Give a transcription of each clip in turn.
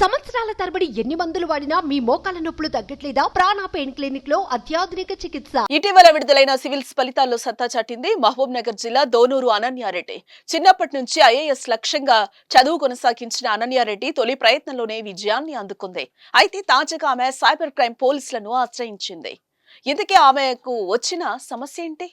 సంవత్సరాల తరబడి ఎన్ని మందులు వాడినా మీ మోకాల నొప్పులు తగ్గట్లేదా? ప్రాణ పెయిన్ క్లినిక్లో అత్యాధునిక చికిత్స. ఇటీవల విడుదలైన సివిల్స్ ఫలితాల్లో సత్తా చాటింది మహబూబ్ నగర్ జిల్లా దోనూరు అనన్యారెడ్డి. చిన్నప్పటి నుంచి ఐఏఎస్ లక్ష్యంగా చదువు కొనసాగించిన అనన్యారెడ్డి తొలి ప్రయత్నంలోనే విజయాన్ని అందుకుంది. అయితే తాజాగా ఆమె సైబర్ క్రైమ్ పోలీసులను ఆశ్రయించింది. ఇందుకే ఆమెకు వచ్చిన సమస్య ఏంటి?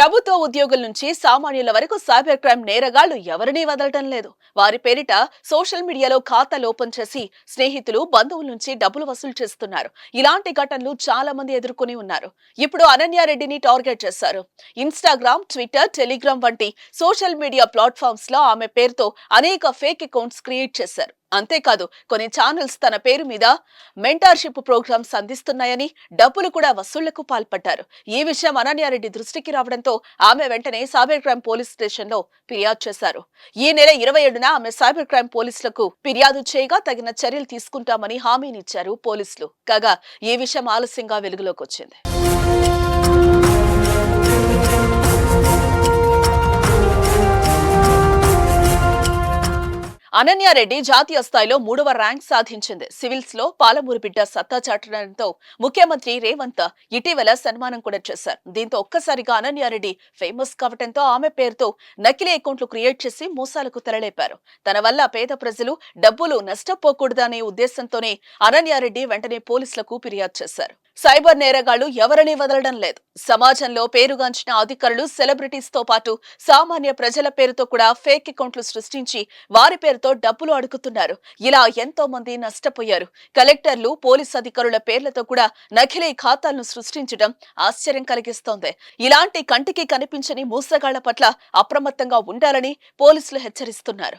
ప్రభుత్వ ఉద్యోగుల నుంచి సామాన్యుల వరకు సైబర్ క్రైమ్ నేరగాళ్ళు ఎవరినీ వదలటం లేదు. వారి పేరిట సోషల్ మీడియాలో ఖాతాలు ఓపెన్ చేసి స్నేహితులు బంధువుల నుంచి డబ్బులు వసూలు చేస్తున్నారు. ఇలాంటి ఘటనలు చాలా మంది ఎదుర్కొని ఉన్నారు. ఇప్పుడు అనన్యారెడ్డిని టార్గెట్ చేశారు. ఇన్స్టాగ్రామ్ ట్విట్టర్ టెలిగ్రామ్ వంటి సోషల్ మీడియా ప్లాట్ఫామ్స్లో ఆమె పేరుతో అనేక ఫేక్ అకౌంట్స్ క్రియేట్ చేశారు. అంతేకాదు కొన్ని ఛానల్స్ తన పేరు మీద మెంటార్షిప్ ప్రోగ్రామ్స్ అందిస్తున్నాయని డబ్బులు కూడా వసూళ్ళకు పాల్పడ్డారు. ఈ విషయం అనన్యారెడ్డి దృష్టికి రావడంతో ఆమె వెంటనే సైబర్ క్రైమ్ పోలీస్ స్టేషన్లో ఫిర్యాదు చేశారు. ఈ నెల ఇరవై ఏడున ఆమె సైబర్ క్రైమ్ పోలీసులకు ఫిర్యాదు చేయగా తగిన చర్యలు తీసుకుంటామని హామీనిచ్చారు పోలీసులు. కాగా ఈ విషయం ఆలస్యంగా వెలుగులోకి వచ్చింది. అనన్యారెడ్డి జాతీయ స్థాయిలో మూడవ ర్యాంక్ సాధించింది. సివిల్స్లో పాలమూరు బిడ్డ సత్తా చాటడంతో ముఖ్యమంత్రి రేవంత్ ఇటీవల సన్మానం కూడా చేశారు. దీంతో ఒక్కసారిగా అనన్యారెడ్డి ఫేమస్ కావడంతో ఆమె పేరుతో నకిలీ అకౌంట్లు క్రియేట్ చేసి మోసాలకు తెరలేపారు. తన వల్ల పేద ప్రజలు డబ్బులు నష్టపోకూడదనే ఉద్దేశంతోనే అనన్యారెడ్డి వెంటనే పోలీసులకు ఫిర్యాదు చేశారు. సైబర్ నేరగాళ్ళు ఎవరిని వదలడం లేదు. సమాజంలో పేరుగాంచిన అధికారులు సెలబ్రిటీస్తో పాటు సామాన్య ప్రజల పేరుతో కూడా ఫేక్ అకౌంట్లు సృష్టించి వారి పేరుతో డబ్బులు అడుగుతున్నారు. ఇలా ఎంతో మంది నష్టపోయారు. కలెక్టర్లు పోలీస్ అధికారుల పేర్లతో కూడా నకిలీ ఖాతాలను సృష్టించడం ఆశ్చర్యం కలిగిస్తోంది. ఇలాంటి కంటికి కనిపించని మూసగాళ్ళ పట్ల అప్రమత్తంగా ఉండాలని పోలీసులు హెచ్చరిస్తున్నారు.